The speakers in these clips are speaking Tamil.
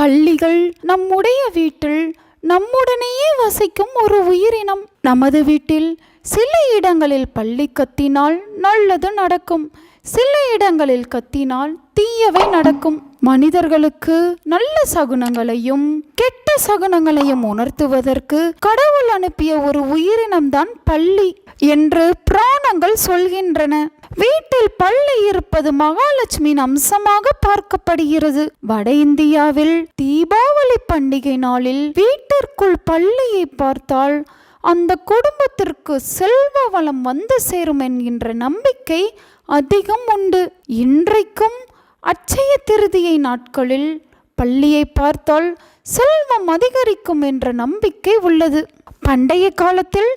பள்ளிகள் நம்முடைய வீட்டில் நம்முடனேயே வசிக்கும் ஒரு உயிரினம். நமது வீட்டில் சில இடங்களில் பள்ளி கத்தினால் நல்லது நடக்கும். சில இடங்களில் கத்தினால் தீயவை நடக்கும். மனிதர்களுக்கு நல்ல சகுனங்களையும் கெட்ட சகுனங்களையும் உணர்த்துவதற்கு கடவுள் அனுப்பிய ஒரு உயிரினம்தான் பள்ளி. என்று புராணங்கள் சொல்கின்றன. வீட்டில் பள்ளி இருப்பது மகாலட்சுமியின் அம்சமாக பார்க்கப்படுகிறது. வட இந்தியாவில் தீபாவளி பண்டிகை நாளில் வீட்டிற்குள் பள்ளியை பார்த்தால் அந்த குடும்பத்திற்கு செல்வ வளம் வந்து சேரும் என்கின்ற நம்பிக்கை அதிகம் உண்டு. இன்றைக்கும் அச்சய திருதியை நாட்களில் பள்ளியை பார்த்தால் செல்வம் அதிகரிக்கும் என்ற நம்பிக்கை உள்ளது. பண்டைய காலத்தில்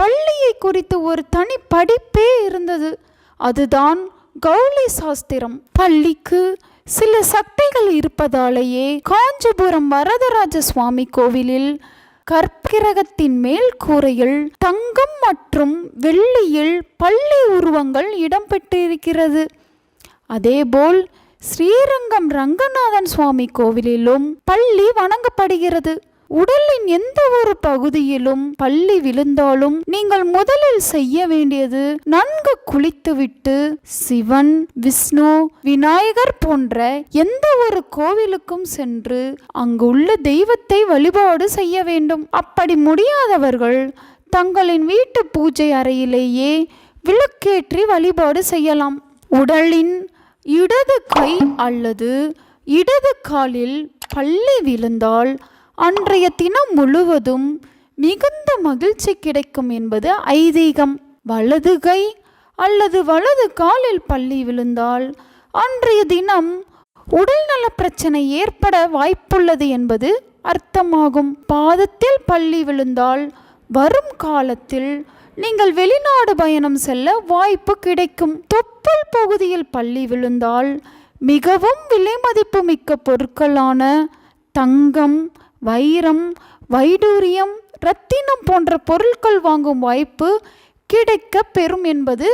பள்ளியை குறித்து ஒரு தனி படிப்பே இருந்தது. அதுதான் கௌளி சாஸ்திரம். பள்ளிக்கு சில சக்திகள் இருப்பதாலேயே காஞ்சிபுரம் வரதராஜ சுவாமி கோவிலில் கற்கிரகத்தின் மேல் கூரையில் தங்கம் மற்றும் வெள்ளியில் பள்ளி உருவங்கள் இடம்பெற்றிருக்கிறது. அதேபோல் ஸ்ரீரங்கம் ரங்கநாதன் சுவாமி கோவிலிலும் பள்ளி வணங்கப்படுகிறது. உடலின் எந்த ஒரு பகுதியிலும் பள்ளி விழுந்தாலும் நீங்கள் முதலில் செய்ய வேண்டியது நன்கு குளித்துவிட்டு சிவன் விஷ்ணு விநாயகர் போன்ற எந்த ஒரு கோவிலுக்கும் சென்று அங்கு உள்ள தெய்வத்தை வழிபாடு செய்ய வேண்டும். அப்படி முடியாதவர்கள் தங்களின் வீட்டு பூஜை அறையிலேயே விளக்கேற்றி வழிபாடு செய்யலாம். உடலின் இடது கை அல்லது இடது காலில் பள்ளி விழுந்தால் அன்றைய தினம் முழுவதும் மிகுந்த மகிழ்ச்சி கிடைக்கும் என்பது ஐதீகம். வலது கை அல்லது வலது காலில் பள்ளி விழுந்தால் அன்றைய தினம் உடல்நல பிரச்சனை ஏற்பட வாய்ப்புள்ளது என்பது அர்த்தமாகும். பாதத்தில் பள்ளி விழுந்தால் வரும் காலத்தில் நீங்கள் வெளிநாடு பயணம் செல்ல வாய்ப்பு கிடைக்கும். தொப்புள் பகுதியில் பள்ளி விழுந்தால் மிகவும் விலை மதிப்பு மிக்க பொருட்களான தங்கம் வைரம் வைடூரியம் ரத்தினம் போன்ற பொருட்கள் வாங்கும் வாய்ப்பு கிடைக்க பெறும் என்பது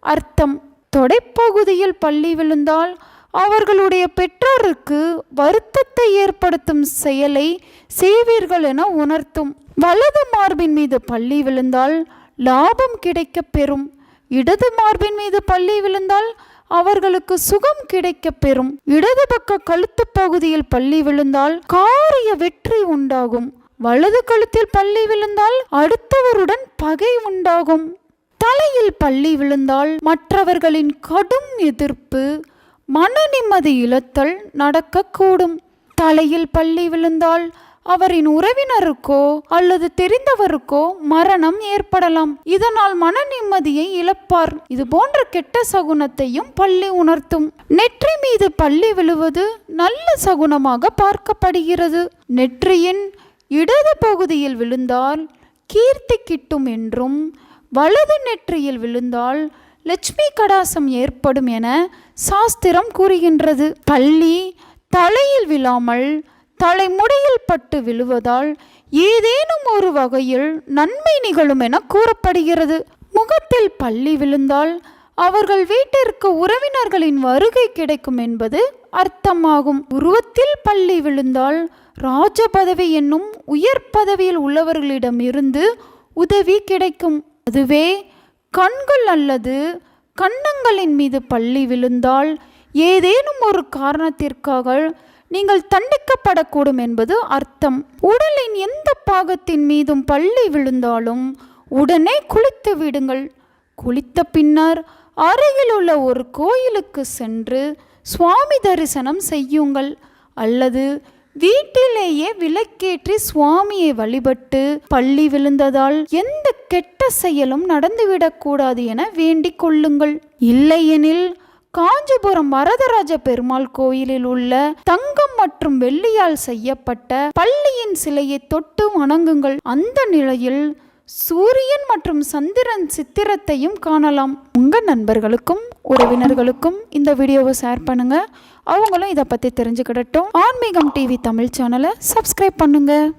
அர்த்தம். தொடைப்பகுதியில் பள்ளி விழுந்தால் அவர்களுடைய பெற்றோருக்கு வருத்தத்தை ஏற்படுத்தும் செயலை செய்வீர்கள் என உணர்த்தும். வலது மார்பின் மீது பள்ளி விழுந்தால் லாபம் கிடைக்க பெறும். இடது மார்பின் மீது பள்ளி விழுந்தால் அவர்களுக்கு சுகம் கிடைக்க பெறும். இடது பக்க கழுத்து பகுதியில் பள்ளி விழுந்தால் காரிய வெற்றி உண்டாகும். வலது கழுத்தில் பள்ளி விழுந்தால் அடுத்தவருடன் பகை உண்டாகும். தலையில் பள்ளி விழுந்தால் மற்றவர்களின் கடும் எதிர்ப்பு மன நிம்மதி இழத்தல் நடக்கக்கூடும். தலையில் பள்ளி விழுந்தால் அவரின் உறவினருக்கோ அல்லது தெரிந்தவருக்கோ மரணம் ஏற்படலாம். இதனால் மன நிம்மதியை இழப்பார். இது போன்ற கெட்ட சகுனத்தையும் பள்ளி உணர்த்தும். நெற்றி மீது பள்ளி விழுவது நல்ல சகுனமாக பார்க்கப்படுகிறது. நெற்றியின் இடது பகுதியில் விழுந்தால் கீர்த்தி கிட்டும் என்றும் வலது நெற்றியில் விழுந்தால் லட்சுமி கடாசம் ஏற்படும் என சாஸ்திரம் கூறுகின்றது. பள்ளி தலையில் விழாமல் தலைமுடியில் பட்டு விழுவதால் ஏதேனும் ஒரு வகையில் நன்மை நிகழும் என கூறப்படுகிறது. முகத்தில் பள்ளி விழுந்தால் அவர்கள் வீட்டிற்கு உறவினர்களின் வருகை கிடைக்கும் என்பது அர்த்தமாகும். உருவத்தில் பள்ளி விழுந்தால் ராஜ பதவி என்னும் உயர் பதவியில் உள்ளவர்களிடம் இருந்து உதவி கிடைக்கும். அதுவே கண்கள் அல்லது கன்னங்களின் மீது பள்ளி விழுந்தால் ஏதேனும் ஒரு காரணத்திற்காக நீங்கள் தண்டிக்கப்படக்கூடும் என்பது அர்த்தம். உடலின் எந்த பாகத்தின் மீதும் பள்ளி விழுந்தாலும் உடனே குளித்து விடுங்கள். குளித்த பின்னர் அருகில் உள்ள ஒரு கோயிலுக்கு சென்று சுவாமி தரிசனம் செய்யுங்கள். அல்லது வீட்டிலேயே விளக்கேற்றி சுவாமியை வழிபட்டு பள்ளி விழுந்ததால் எந்த கெட்ட செயலும் நடந்துவிடக்கூடாது என வேண்டிக் கொள்ளுங்கள். இல்லையெனில் காஞ்சிபுரம் வரதராஜ பெருமாள் கோயிலில் உள்ள தங்கம் மற்றும் வெள்ளியால் செய்யப்பட்ட பள்ளியின் சிலையை தொட்டு வணங்குங்கள். அந்த நிலையில் சூரியன் மற்றும் சந்திரன் சித்திரத்தையும் காணலாம். உங்கள் நண்பர்களுக்கும் உறவினர்களுக்கும் இந்த வீடியோவை ஷேர் பண்ணுங்க. அவங்களும் இதை பற்றி தெரிஞ்சுக்கிடட்டும். ஆன்மீகம் டிவி தமிழ் சேனலை சப்ஸ்கிரைப் பண்ணுங்க.